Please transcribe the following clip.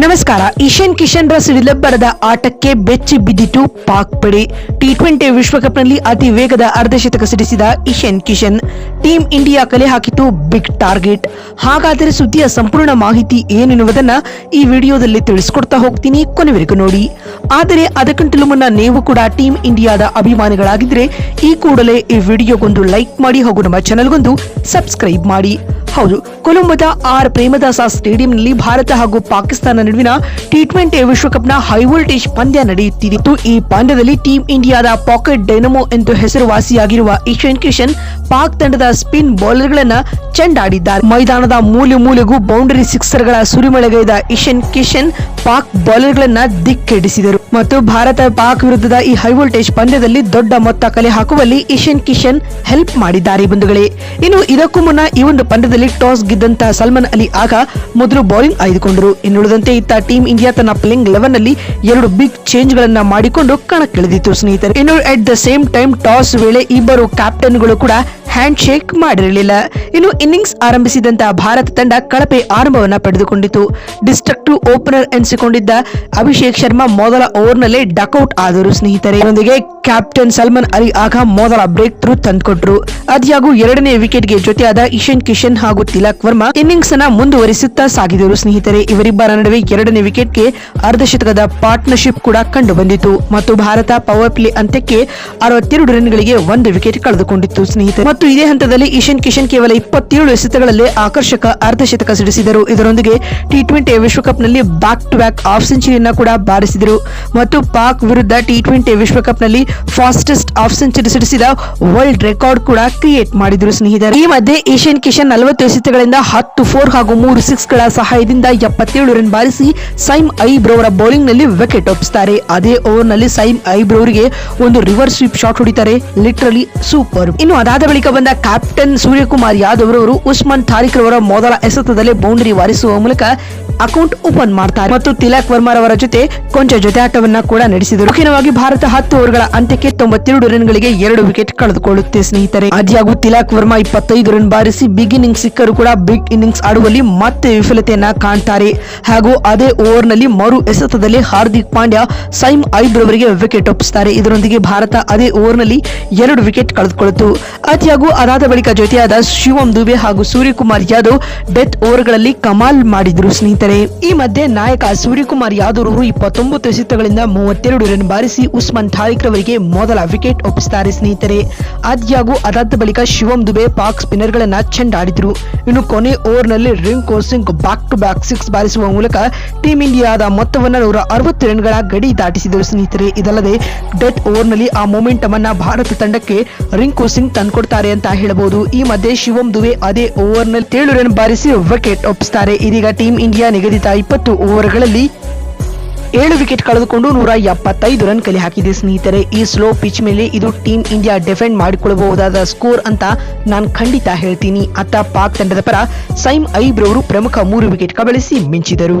ನಮಸ್ಕಾರ ಈಶಾನ್ ಕಿಶನ್ ರ ಸಿಡಿಲಬ್ಬರದ ಆಟಕ್ಕೆ ಬೆಚ್ಚಿ ಬಿದ್ದಿತು ಪಾಕ್ ಪಡೆ. ಟಿ ಟ್ವೆಂಟಿ ವಿಶ್ವಕಪ್ನಲ್ಲಿ ಅತಿ ವೇಗದ ಅರ್ಧಶತಕ ಸಿಡಿಸಿದ ಈಶಾನ್ ಕಿಶನ್. ಟೀಂ ಇಂಡಿಯಾ ಕಲೆ ಹಾಕಿತು ಬಿಗ್ ಟಾರ್ಗೆಟ್ ಹಾಗಾದರೆ ಸುದ್ದಿಯ ಸಂಪೂರ್ಣ ಮಾಹಿತಿ ಏನೆನ್ನುವುದನ್ನ ಈ ವಿಡಿಯೋದಲ್ಲಿ ತಿಳಿಸ್ಕೊಡ್ತಾ ಹೋಗ್ತೀನಿ ಕೊನೆವರೆಗೂ ನೋಡಿ. ಆದರೆ ಅದಕ್ಕಿಂತಲೂ ಮುನ್ನ ನೀವು ಕೂಡ ಟೀಂ ಇಂಡಿಯಾದ ಅಭಿಮಾನಿಗಳಾಗಿದ್ರೆ ಈ ಕೂಡಲೇ ಈ ವಿಡಿಯೋಗೊಂದು ಲೈಕ್ ಮಾಡಿ ಹಾಗೂ ನಮ್ಮ ಚಾನೆಲ್ಗೊಂದು ಸಬ್ಸ್ಕ್ರೈಬ್ ಮಾಡಿ. ಹೌದು. ಕೊಲಂಬೋದ ಆರ್ ಪ್ರೇಮದಾಸ ಸ್ಟೇಡಿಯಂನಲ್ಲಿ ಭಾರತ ಹಾಗೂ ಪಾಕಿಸ್ತಾನ ನಡುವಿನ ಟಿ ಟ್ವೆಂಟಿ ವಿಶ್ವಕಪ್ನ ಹೈ ವೋಲ್ಟೇಜ್ ಪಂದ್ಯ ನಡೆಯುತ್ತಿತ್ತು. ಈ ಪಂದ್ಯದಲ್ಲಿ ಟೀಂ ಇಂಡಿಯಾದ ಪಾಕೆಟ್ ಡೈನಮೋ ಎಂದು ಹೆಸರುವಾಸಿಯಾಗಿರುವ ಈಶಾನ್ ಕಿಶನ್, ಪಾಕ್ ತಂಡದ ಸ್ಪಿನ್ ಬೌಲರ್ಗಳನ್ನ ಚೆಂಡಾಡಿದ್ದಾರೆ. ಮೈದಾನದ ಮೂಲೆ ಮೂಲೆಗೂ ಬೌಂಡರಿ ಸಿಕ್ಸರ್ಗಳ ಸುರಿಮಳೆಗೈದ ಈಶಾನ್ ಕಿಶನ್ ಪಾಕ್ ಬೌಲರ್ಗಳನ್ನ ದಿಕ್ಕೆಡಿಸಿದರು ಮತ್ತು ಭಾರತ ಪಾಕ್ ವಿರುದ್ಧದ ಈ ಹೈ ವೋಲ್ಟೇಜ್ ಪಂದ್ಯದಲ್ಲಿ ದೊಡ್ಡ ಮೊತ್ತ ಕಲೆ ಹಾಕುವಲ್ಲಿ ಇಶನ್ ಕಿಶನ್ ಹೆಲ್ಪ್ ಮಾಡಿದ್ದಾರೆ ಬಂಧುಗಳೇ. ಇನ್ನು ಇದಕ್ಕೂ ಮುನ್ನ ಈ ಒಂದು ಪಂದ್ಯದಲ್ಲಿ ಟಾಸ್ ಗೆದ್ದಂತಹ ಸಲ್ಮಾನ್ ಅಲಿ ಆಗ ಮೊದಲು ಬೌಲಿಂಗ್ ಆಯ್ದುಕೊಂಡರು. ಇನ್ನುಳಿದಂತೆ ಇತ್ತ ಟೀಮ್ ಇಂಡಿಯಾ ತನ್ನ ಪ್ಲೇಯಿಂಗ್ ಲೆವೆನ್ನಲ್ಲಿ ಎರಡು ಬಿಗ್ ಚೇಂಜ್ ಗಳನ್ನ ಮಾಡಿಕೊಂಡು ಕಣಕ್ಕಿಳಿದಿತ್ತು ಸ್ನೇಹಿತರೆ. ಇನ್ನು at the same time toss ವೇಳೆ ಇಬ್ಬರು ಕ್ಯಾಪ್ಟನ್ಗಳು ಕೂಡ ಹ್ಯಾಂಡ್ ಶೇಕ್ ಮಾಡಿರಲಿಲ್ಲ. ಇನ್ನು ಇನ್ನಿಂಗ್ಸ್ ಆರಂಭಿಸಿದಂತಹ ಭಾರತ ತಂಡ ಕಳಪೆ ಆರಂಭವನ್ನ ಪಡೆದುಕೊಂಡಿತು. ಡಿಸ್ಟ್ರಕ್ಟಿವ್ ಓಪನರ್ ಎನಿಸಿಕೊಂಡಿದ್ದ ಅಭಿಷೇಕ್ ಶರ್ಮಾ ಮೊದಲ ಓವರ್ನಲ್ಲೇ ಡಕ್ಔಟ್ ಆದರು ಸ್ನೇಹಿತರೆ. ಕ್ಯಾಪ್ಟನ್ ಸಲ್ಮಾನ್ ಅಲಿ ಆಗ ಮೊದಲ ಬ್ರೇಕ್ ಥ್ರೂ ತಂದುಕೊಟ್ರು. ಅದ್ಯಾಗೂ ಎರಡನೇ ವಿಕೆಟ್ಗೆ ಜೊತೆಯಾದ ಇಶಾನ್ ಕಿಶನ್ ಹಾಗೂ ತಿಲಕ್ ವರ್ಮಾ ಇನ್ನಿಂಗ್ಸ್ ಅನ್ನ ಮುಂದುವರಿಸುತ್ತಾ ಸಾಗಿದರು. ಸ್ನೇಹಿತರೆ, ಇವರಿಬ್ಬರ ನಡುವೆ ಎರಡನೇ ವಿಕೆಟ್ಗೆ ಅರ್ಧಶತಕದ ಪಾರ್ಟ್ನರ್ಶಿಪ್ ಕೂಡ ಕಂಡು ಬಂದಿತು ಮತ್ತು ಭಾರತ ಪವರ್ ಪ್ಲೇ ಅಂತ್ಯಕ್ಕೆ ಅರವತ್ತೆರಡು ರನ್ಗಳಿಗೆ ಒಂದು ವಿಕೆಟ್ ಕಳೆದುಕೊಂಡಿತ್ತು. ಸ್ನೇಹಿತರೆ, ಮತ್ತು ಇದೇ ಹಂತದಲ್ಲಿ ಇಶಾನ್ ಕಿಶನ್ ಕೇವಲ ಇಪ್ಪತ್ತೇಳು ಎಸೆತಗಳಲ್ಲಿ ಆಕರ್ಷಕ ಅರ್ಧಶತಕ ಸಿಡಿಸಿದರು. ಇದರೊಂದಿಗೆ ಟಿ ಟ್ವೆಂಟಿ ವಿಶ್ವಕಪ್ನಲ್ಲಿ ಬ್ಯಾಕ್ ಟು ಬ್ಯಾಕ್ ಆಫ್ ಸೆಂಚುರಿಯನ್ನ ಕೂಡ ಬಾರಿಸಿದರು. ಮತ್ತು ಪಾಕ್ ವಿರುದ್ಧ ಟಿ ಟ್ವೆಂಟಿ ವಿಶ್ವಕಪ್ನಲ್ಲಿ ಫಾಸ್ಟೆಸ್ಟ್ ಆಫ್ ಸೆಂಚುರಿ ಸಿಡಿಸಿದ ವರ್ಲ್ಡ್ ರೆಕಾರ್ಡ್ ಕೂಡ ಕ್ರಿಯೇಟ್ ಮಾಡಿದ್ರು ಸ್ನೇಹಿತರೆ. ಈ ಮಧ್ಯೆ ಏಷ್ಯನ್ ಕಿಶನ್ ನಲವತ್ತು ಎಸೆತಗಳಿಂದ ಹತ್ತು ಫೋರ್ ಹಾಗೂ ಮೂರು ಸಿಕ್ಸ್ಗಳ ಸಹಾಯದಿಂದ ಎಪ್ಪತ್ತೇಳು ರನ್ ಬಾರಿಸಿ ಸೈಮ್ ಐಬ್ರೋವರ ಬೌಲಿಂಗ್ನಲ್ಲಿ ವಿಕೆಟ್ ಒಪ್ಪಿಸುತ್ತಾರೆ ಅದೇ ಓವರ್ನಲ್ಲಿ ಸೈಮ್ ಐಬ್ರೋವರಿಗೆ ಒಂದು ರಿವರ್ಸ್ ಸ್ವೀಪ್ ಶಾಟ್ ಹೊಡಿತಾರೆ. Literally super. ಇನ್ನು ಅದಾದ ಬಳಿಕ ಬಂದ ಕ್ಯಾಪ್ಟನ್ ಸೂರ್ಯಕುಮಾರ್ ಯಾದವ್ ಅವರು ಉಸ್ಮಾನ್ ತಾರಿಕ್ ಅವರ ಮೊದಲ ಎಸೆತದಲ್ಲೇ ಬೌಂಡರಿ ವಾರಿಸುವ ಮೂಲಕ ಅಕೌಂಟ್ ಓಪನ್ ಮಾಡ್ತಾರೆ. ಮತ್ತು ತಿಲಕ್ ವರ್ಮಾರವರ ಜೊತೆ ಕೊಂಚ ಜೊತೆಯಾಟವನ್ನ ಕೂಡ ನಡೆಸಿದರು. ಮುಖ್ಯವಾಗಿ ಭಾರತ ಹತ್ತು ಓವರ್ಗಳ ಅಂತ್ಯಕ್ಕೆ ತೊಂಬತ್ತೆರಡು ರನ್ಗಳಿಗೆ ಎರಡು ವಿಕೆಟ್ ಕಳೆದುಕೊಳ್ಳುತ್ತೆ ಸ್ನೇಹಿತರೆ. ಆದಿಯಾಗೂ ತಿಲಕ್ ವರ್ಮಾ ಇಪ್ಪತ್ತೈದು ರನ್ ಬಾರಿಸಿ ಬಿಗ್ ಇನ್ನಿಂಗ್ಸ್ ಸಿಕ್ಕರು ಕೂಡ ಬಿಗ್ ಇನ್ನಿಂಗ್ಸ್ ಆಡುವಲ್ಲಿ ಮತ್ತೆ ವಿಫಲತೆಯನ್ನ ಕಾಣ್ತಾರೆ. ಹಾಗೂ ಅದೇ ಓವರ್ನಲ್ಲಿ ಮರು ಎಸೆತದಲ್ಲಿ ಹಾರ್ದಿಕ್ ಪಾಂಡ್ಯ ಸೈಮ್ ಐಬ್ರವರಿಗೆ ವಿಕೆಟ್ ಒಪ್ಪಿಸುತ್ತಾರೆ ಇದರೊಂದಿಗೆ ಭಾರತ ಅದೇ ಓವರ್ನಲ್ಲಿ ಎರಡು ವಿಕೆಟ್ ಕಳೆದುಕೊಳ್ಳುತ್ತು. ಆದಿಯಾಗೂ ಅದಾದ ಬಳಿಕ ಜೊತೆಯಾದ ಶಿವಂ ದುಬೆ ಹಾಗೂ ಸೂರ್ಯಕುಮಾರ್ ಯಾದವ್ ಡೆತ್ ಓವರ್ಗಳಲ್ಲಿ ಕಮಾಲ್ ಮಾಡಿದ್ರು ಸ್ನೇಹಿತರೆ. ಈ ಮಧ್ಯೆ ನಾಯಕ ಸೂರ್ಯಕುಮಾರ್ ಯಾದವ್ ಅವರು ಇಪ್ಪತ್ತೊಂಬತ್ತು ಎಸೆತಗಳಿಂದ ಮೂವತ್ತೆರಡು ರನ್ ಬಾರಿಸಿ ಉಸ್ಮಾನ್ ಥಾರಿಕ್ ರವರಿಗೆ ಮೊದಲ ವಿಕೆಟ್ ಒಪ್ಪಿಸ್ತಾರೆ ಸ್ನೇಹಿತರೆ. ಆದ್ಯಾಗೂ ಅದಾದ ಬಳಿಕ ಶಿವಂ ದುಬೆ ಪಾಕ್ ಸ್ಪಿನ್ನರ್ ಗಳನ್ನ ಚೆಂಡಾಡಿದ್ರು. ಇನ್ನು ಕೊನೆ ಓವರ್ನಲ್ಲಿ Rinku Singh back to back six ಬಾರಿಸುವ ಮೂಲಕ ಟೀಂ ಇಂಡಿಯಾದ ಮೊತ್ತವನ್ನು ನೂರ ಅರವತ್ತು ರನ್ಗಳ ಗಡಿ ದಾಟಿಸಿದರು ಸ್ನೇಹಿತರೆ. ಇದಲ್ಲದೆ ಡೆತ್ ಓವರ್ನಲ್ಲಿ ಆ ಮೊಮೆಂಟಮ್ ಅನ್ನ ಭಾರತ ತಂಡಕ್ಕೆ ರಿಂಕು ಸಿಂಗ್ ತಂದ್ಕೊಡ್ತಾರೆ ಅಂತ ಹೇಳಬಹುದು. ಈ ಮಧ್ಯೆ ಶಿವಂ ದುವೆ ಅದೇ ಓವರ್ನಲ್ಲಿ ಏಳು ರನ್ ಬಾರಿಸಿ ವಿಕೆಟ್ ಒಪ್ಪಿಸುತ್ತಾರೆ. ಇದೀಗ ಟೀಂ ಇಂಡಿಯಾ ನಿಗದಿತ ಇಪ್ಪತ್ತು ಓವರ್ಗಳಲ್ಲಿ ಏಳು ವಿಕೆಟ್ ಕಳೆದುಕೊಂಡು ನೂರ ಎಪ್ಪತ್ತೈದು ರನ್ ಕಲೆ ಹಾಕಿದೆ ಸ್ನೇಹಿತರೆ. ಈ ಸ್ಲೋ ಪಿಚ್ ಮೇಲೆ ಇದು ಟೀಂ ಇಂಡಿಯಾ ಡಿಫೆಂಡ್ ಮಾಡಿಕೊಳ್ಳಬಹುದಾದ ಸ್ಕೋರ್ ಅಂತ ನಾನು ಖಂಡಿತ ಹೇಳ್ತೀನಿ. ಅತ್ತ ಪಾಕ್ ತಂಡದ ಪರ ಸೈಮ್ ಐಬ್ರವರು ಪ್ರಮುಖ ಮೂರು ವಿಕೆಟ್ ಕಬಳಿಸಿ ಮಿಂಚಿದರು.